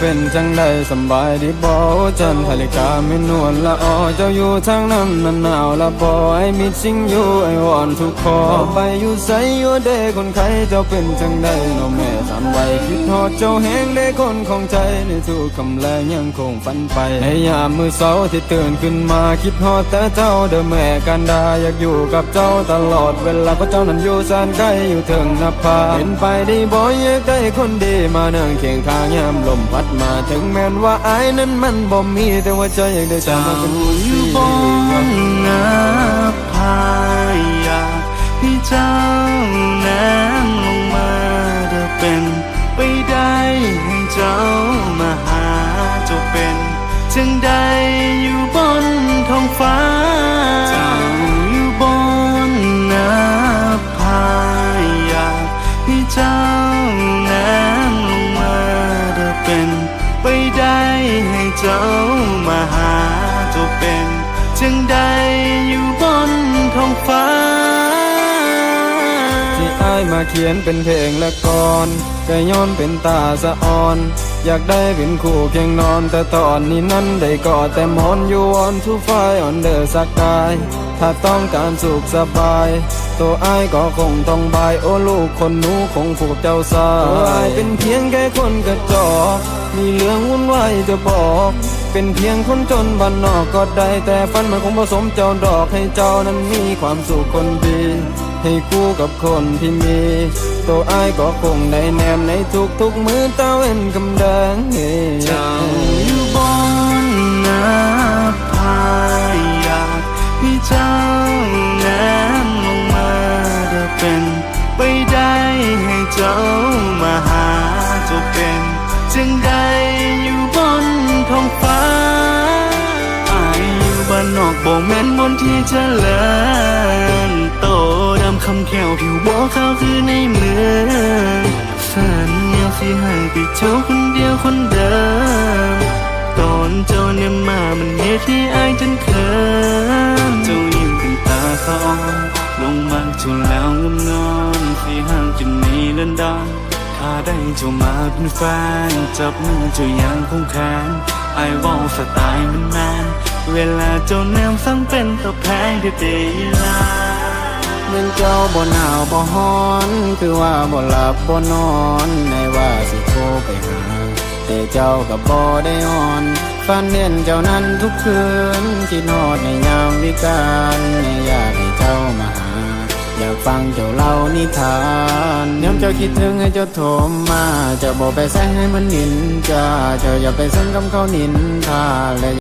เป็นจังใดสบายดีบ่จันทลิกาไม่นวลละออเจ้าอยู่ทางนั้นมันหนาวละบ่ไอ้มิดชิงอยู่ไอ้วอนทุกคอไปอยู่ไสอยู่เด้คนไข้เจ้าเป็นจังใดน้องแม่สามใบคิดฮอดเจ้าแหงได้คนของใจในทุกคำแลงยังคงฝันไปในยามมือเสาที่ตื่นขึ้นมาคิดฮอดแต่เจ้าเด้อแม่กันดาอยากอยู่กับเจ้าตลอดเวลาเพราะเจ้านั้นอยู่แสนไกลอยู่ถึงนภาเห็นไปได้บ่อยากได้คนดีมานั่งเคียงข้างยามลมพัดมาถึงแม้นว่าอายนั้นมันบ่มีแต่ว่าใจอยากได้เจ้ามาเป็นผู้อยู่ที่บนหน้าผาอยากให้เจ้านั้น เจ้ามาหาเจ้าเป็น จึงได้อยู่บนท้องฟ้าายมาเขียนเป็นเพลงและก่อนก็ย้อนเป็นตาสะอ่อน อยากได้เป็นคู่เคียงนอน แต่ตอนนี้นั้นได้กอดแต่มอนอยู่ออนทุไฟออนเดอร์สกกาย ถ้าต้องการสุขสบาย ตัวอายก็คงต้องบาย โอ้ลูกคนหนูคงผูกเจ้าสายตัวอายเป็นเพียงแค่คนกระจอกมีเรื่องวุ่นวายจะบอก เป็นเพียงคนจนบ้านนอกก็ได้แต่ฝันมันคงผสมเจ้าดอกให้เจ้านั้นมีความสุขคนดี ให้คู่กับคนที่มี ตัวอายก็คงได้แนมในทุกๆมือเตาเว้นกำแดงเฮ้เจ้าอยู่บนน้าผาอยากให้เจ้าแนั้นลงมาเธอเป็นไปได้ให้เจ้า เจริญโตดำคำแขวผิวบ่ขาวคือในเมืองสัญญาสิให้ไปเจ้าคนเดียวคนเดิมตอนเจ้าเนี่ยมามันเหตุที่อายจนเขินเจ้ายิ้มเป็นตาสะออนลงมาจนแล้วงำนอนสีห่างจนนี้เล่นดอนถ้าได้เจ้ามาเป็นแฟนจับมือเจ้ายังคงแขนไอ้วอลสไตล์มันแมน เวลาเจ้าแนมสั่งเป็นตะแพงที่เตยลาเมื่อเจ้าบ่หนาวบ่ฮ้อน คือว่าบ่หลับบ่นอนในว่าสิโทรไปหา แต่เจ้ากับบ่ได้อ่อนฝันเห็นเจ้านั้นทุกคืนคิดฮอดในยามวิการในอยากให้เจ้ามาหา อยากฟังเจ้าเล่านิทานย้ำเจ้าคิดถึงให้เจ้าโทรมาเจ้าบอกไปแซงให้มันนินจาเจ้าอย่าไปซึ่งคำเขานินทาและ